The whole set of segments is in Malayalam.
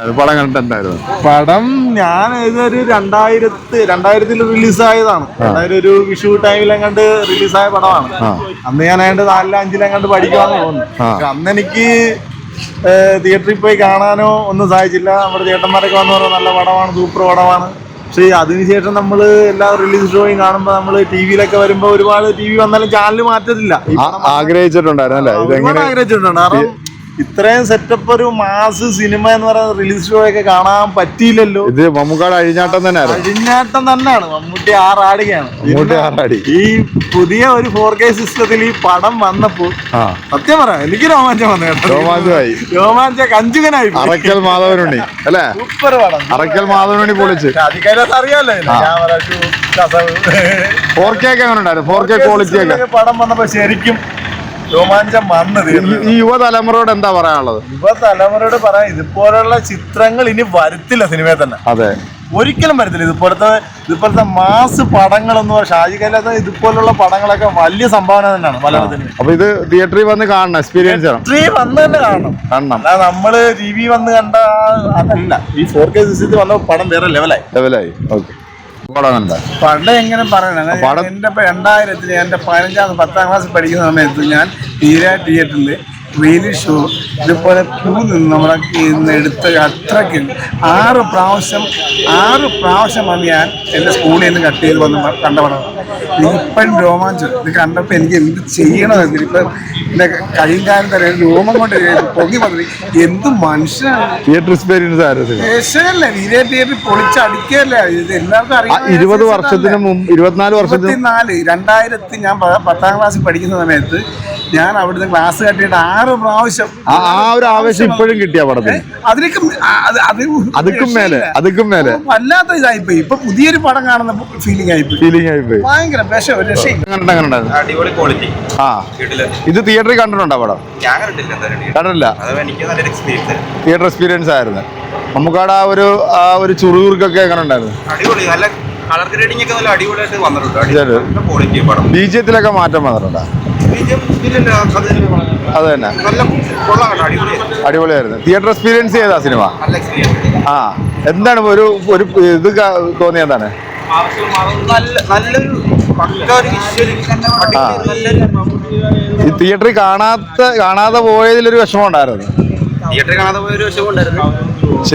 പടം കണ്ടിട്ടുണ്ടായിരുന്നു. പടം ഞാൻ ഇതൊരു രണ്ടായിരത്തി രണ്ടായിരത്തിൽ റിലീസായതാണ്. ഒരു വിഷു ടൈമിലെങ്ങാണ്ട് റിലീസായ പടമാണ്. അന്ന് ഞാൻ ഏതാണ്ട് നാലിലും അഞ്ചിലെങ്ങാണ്ട് പഠിക്കാന്ന് തോന്നുന്നു. അന്ന് എനിക്ക് തിയേറ്ററിൽ പോയി കാണാനോ ഒന്നും സാധിച്ചില്ല. നമ്മുടെ ചേട്ടന്മാരൊക്കെ വന്നു പറഞ്ഞാൽ നല്ല പടമാണ് സൂപ്പർ പടമാണ്. പക്ഷേ അതിനുശേഷം നമ്മൾ എല്ലാ റിലീസ് ഷോയും കാണുമ്പോൾ നമ്മൾ ടി വിയിലൊക്കെ വരുമ്പോൾ ഒരുപാട് ടി വി വന്നാലും ചാനൽ മാറ്റത്തില്ല. ആഗ്രഹിച്ചിട്ടുണ്ടായിരുന്നു ആഗ്രഹിച്ചിട്ടുണ്ട്. കാരണം ഇത്രയും സെറ്റപ്പ് ഒരു മാസ് സിനിമ എന്ന് പറയുന്ന റിലീസ് ഷോയൊക്കെ കാണാൻ പറ്റിയില്ലല്ലോ. ഇത് മമ്മൂക്കാട് അഴിഞ്ഞാട്ടം തന്നെ അഴിഞ്ഞാട്ടം തന്നെയാണ്. മമ്മൂട്ടി മമ്മൂട്ടി ആറാടി. ഈ പുതിയ ഒരു ഫോർ കെ സിസ്റ്റത്തിൽ ഈ പടം വന്നപ്പോൾ സത്യം പറയാം എനിക്ക് രോമാഞ്ചം വന്നു കേട്ടോ. രോമാഞ്ചമായി. രോമാഞ്ച കഞ്ചുകനായി അറക്കൽ മാധവനുണ്ണി അല്ലേ? സൂപ്പർ പടം. അറക്കൽ മാധവനുണ്ണി പൊളിച്ച്. അറിയാലോ. ക്യാമറ. ഫോർ കെ ഒക്കെ അങ്ങനെ ഉണ്ടായിരുന്നു? ഫോർ കെ ക്വാളിറ്റി ഒക്കെ. പടം വന്നപ്പോ ശരിക്കും രോമാഞ്ചം തീർന്നു. ഈ- യുവതലമുറയോട് എന്താ പറയാനുള്ളത്? യുവതലമുറയോട് പറയാൻ പറയാം ഇതുപോലുള്ള ചിത്രങ്ങൾ ഇനി വരത്തില്ല സിനിമയിൽ തന്നെ. അതെ. ഒരിക്കലും വരത്തില്ല. ഇതുപോലത്തെ ഇതുപോലത്തെ മാസ് പടങ്ങളൊന്നും ഷാജി കൈലാത്ത ഇതുപോലുള്ള പടങ്ങളൊക്കെ വലിയ സംഭാവന തന്നെയാണ് മലയാളത്തിന് അപ്പൊ ഇത് തിയേറ്ററിൽ വന്ന് കാണണം എക്സ്പീരിയൻസ് വന്ന് തന്നെ കാണണം. കാണണം. അല്ലാതെ നമ്മൾ ടി വി വന്ന് കണ്ട അതല്ല. ഈ ഫോർ കെ സിസ്റ്റത്തിൽ വന്ന പടം വേറെ ലെവലായി ലെവലായി ഓക്കെ പണ്ട് എങ്ങനെ പറയണം എന്റെ രണ്ടായിരത്തിൽ എന്റെ പതിനഞ്ചാം പത്താം ക്ലാസ് പഠിക്കുന്ന സമയത്ത് ഞാൻ തീരാ തിയേറ്ററിൽ റീലി ഷോ ഇതുപോലെ ക്യൂ നിന്ന് നമ്മുടെ ഇന്ന് എടുത്ത അത്രയ്ക്ക് ആറ് പ്രാവശ്യം ആറ് പ്രാവശ്യമാണ് ഞാൻ എന്റെ സ്കൂളിൽ നിന്ന് കട്ട് ചെയ്ത് വന്ന് കണ്ട പടം. രോമാഞ്ചം. ഇത് കണ്ടപ്പോൾ എനിക്ക് എന്ത് ചെയ്യണമെന്ന് ഇപ്പം എന്റെ കഴിയും കാലം തന്നെ രോമം കൊണ്ട് പൊങ്ങി വന്നത്. എന്ത് മനുഷ്യനാണ്. തിയേറ്റർ എക്സ്പീരിയൻസ് ആയിരുന്നു വീരേ തിയേറ്റർ പൊളിച്ചടിക്കല്ലേ ഇത് എല്ലാവർക്കും അറിയാം ഇരുപത് വർഷത്തിന് മുമ്പ് ഇരുപത്തിനാല് വർഷത്തിന് നാല് രണ്ടായിരത്തി ഞാൻ പത്താം ക്ലാസ്സിൽ പഠിക്കുന്ന സമയത്ത് ഞാൻ അവിടുന്ന് ക്ലാസ് കട്ടിയിട്ട് ആറ് പ്രാവശ്യം ആ ആ ഒരു ആവേശം ഇപ്പോഴും കിട്ടിയ പടത്തിന് അതിലേക്കും അത് അത് അതുക്കും മേലെ അതുക്കും മേലെ. വല്ലാത്ത ഇതായിപ്പോയി. ഇപ്പൊ പുതിയൊരു പടം കാണുന്ന ഫീലിംഗ് ആയിപ്പോയി. ഫീലിംഗ് ആയിപ്പോയി. പോയി ഭയങ്കര വിഷം ഒരു അടിപൊളി ക്വാളിറ്റി ആ. ഇത് തിയേറ്ററിൽ കണ്ടിട്ടുണ്ടോ പടം? ഞാൻ കണ്ടിട്ടില്ല കണ്ടിട്ടില്ല. തിയേറ്റർ എക്സ്പീരിയൻസ് ആയിരുന്നു. നമുക്കവിടെ ആ ഒരു ആ ഒരു ചുറുകുറുക്കൊക്കെ എങ്ങനെ ഉണ്ടായിരുന്നു അടിപൊളി നല്ല കളർ ഗ്രേഡിംഗ് ഒക്കെ നല്ല അടിപൊളിയായിട്ട് വന്നിട്ടുണ്ട്. നല്ല ക്വാളിറ്റി പടം. ബീജത്തിലൊക്കെ മാറ്റം വന്നിട്ടുണ്ടോ? അത് തന്നെ. നല്ല കൊള്ളാം കേട്ടോ അടിപൊളി അടിപൊളിയായിരുന്നു. തിയേറ്റർ എക്സ്പീരിയൻസ് ചെയ്താ സിനിമ? നല്ല എക്സ്പീരിയൻസ് ആ എന്താണ് ഒരു ഒരു ഇത് തോന്നിയതാണ് ഒരു ഈ തിയേറ്ററിൽ കാണാത്ത കാണാതെ പോയതിലൊരു വിഷമം ഉണ്ടായിരുന്നു. തിയേറ്ററിൽ കാണാതെ പോയ ഒരു വിഷമം ഉണ്ടായിരുന്നു.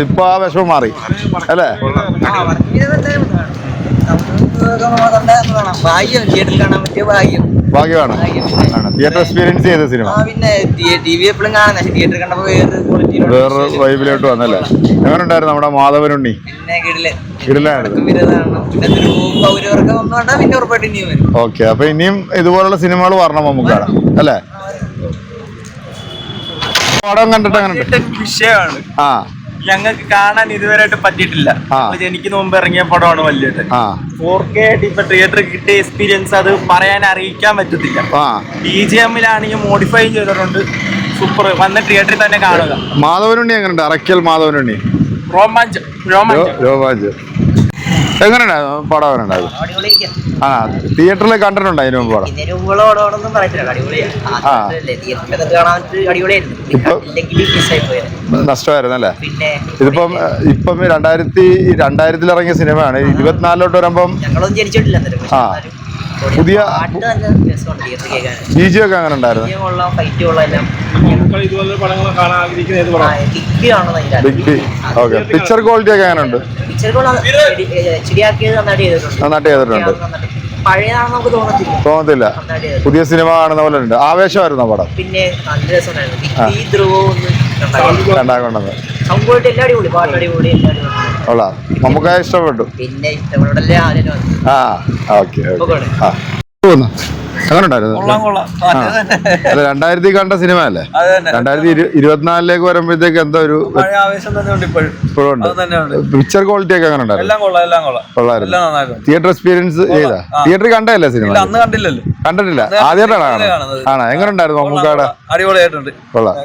ഇപ്പൊ ആ വിഷമം മാറി. അല്ലേ? ഭാഗ്യം തിയേറ്ററിൽ കാണാൻ പറ്റിയ ഭാഗ്യം. ഭാഗ്യമാണ്. തിയേറ്റർ എക്സ്പീരിയൻസ് ചെയ്ത സിനിമ ആ പിന്നെ ടി വി എപ്പോഴും കാണാൻ പക്ഷെ തിയേറ്ററിൽ കണ്ടപ്പോ വേറൊരു ക്വാളിറ്റി വേറൊരു വൈബിലോട്ട് വന്നല്ലേ? എങ്ങനെ ഉണ്ടായിരുന്നു നമ്മുടെ മാധവനുണ്ണി? ഓക്കെ അപ്പൊ ഇനിയും ഇതുപോലുള്ള സിനിമകൾ വരണം നമുക്കാണ് അല്ലേ? പടം കണ്ടിട്ട് അങ്ങനെ ആ. ഞങ്ങൾക്ക് കാണാൻ ഇതുവരെയായിട്ട് പറ്റിയിട്ടില്ല. എനിക്ക് ജനിക്കുന്ന മുമ്പ് ഇറങ്ങിയ പടമാണ് വലിയത് ഫോർ കെ ആയിട്ട് ഇപ്പൊ തിയേറ്ററിൽ കിട്ടിയ എക്സ്പീരിയൻസ് അത് പറയാൻ അറിയിക്കാൻ പറ്റത്തില്ല. ബി ജി എമ്മിലാണെങ്കിൽ മോഡിഫൈ ചെയ്തിട്ടുണ്ട്. സൂപ്പർ വന്ന് തിയേറ്ററിൽ തന്നെ കാണുക. മാധവനുണ്ണി എങ്ങനെയുണ്ട് അറക്കൽ മാധവനുണ്ണി. രോമാഞ്ചം. രോമാഞ്ച്. എങ്ങനെയുണ്ടായിരുന്നു പടം എങ്ങനെയുണ്ടായിരുന്നു ആ തിയേറ്ററിൽ കണ്ടിട്ടുണ്ടോ അതിന് മുമ്പ് പടം ആ. ഇപ്പൊ- ഇല്ലെങ്കിൽ മിസ്സായി പോയത് നഷ്ടമായിരുന്നു അല്ലേ? പിന്നെ ഇതിപ്പം ഇപ്പം രണ്ടായിരത്തി രണ്ടായിരത്തിൽ ഇറങ്ങിയ സിനിമയാണ്. ഇരുപത്തിനാലിലോട്ട് വരുമ്പം ആ. പുതിയ- ബി ജി ഒക്കെ അങ്ങനെ ഉണ്ടായിരുന്നു? ഡിഗ്രി ആണോ big B okay. Picture quality ഒക്കെ അങ്ങനെ ഉണ്ട് പിക്ചർ നന്നായിട്ട് ചെയ്തിട്ടുണ്ട്. നന്നായിട്ട് ചെയ്തിട്ടുണ്ട്. നന്നായിട്ട്. പഴയതാണെന്ന് നമുക്ക് തോന്നത്തില്ല. തോന്നത്തില്ല. പുതിയ സിനിമ കാണുന്ന പോലെ ഉണ്ട്. ആവേശമായിരുന്നു പടം? പിന്നെ നല്ല ധ്രുവവും സൗണ്ട് എല്ലാം അടിപൊളി. പാട്ട് അടിപൊളി എല്ലാം അടിപൊളി. കൊള്ളാം. നമുക്ക് ഇഷ്ടപ്പെട്ടു. പിന്നെ ഇഷ്ടപ്പെടല്ലേ ആദ്യം ആ ഓക്കെ. ഓക്കെ. ആ. അങ്ങനെ ഉണ്ടായിരുന്നു കൊള്ളാം കൊള്ളാം. അല്ല രണ്ടായിരത്തി കണ്ട സിനിമ അല്ലേ രണ്ടായിരത്തി ഇരു- ഇരുപത്തിനാലിലേക്ക് വരുമ്പോഴത്തേക്ക് എന്തോ ഒരു ഇപ്പോഴും. പിക്ചർ ക്വാളിറ്റി ഒക്കെ അങ്ങനെ ഉണ്ടായിരുന്നു തിയേറ്റർ എക്സ്പീരിയൻസ് ചെയ്താ? തിയേറ്ററിൽ കണ്ടല്ലേ സിനിമ? കണ്ടിട്ടില്ല. ആദ്യമായിട്ടാണ്. ആണോ? എങ്ങനെ ഉണ്ടായിരുന്നു അടിപൊളിയായിട്ടുണ്ട്. കൊള്ളാം.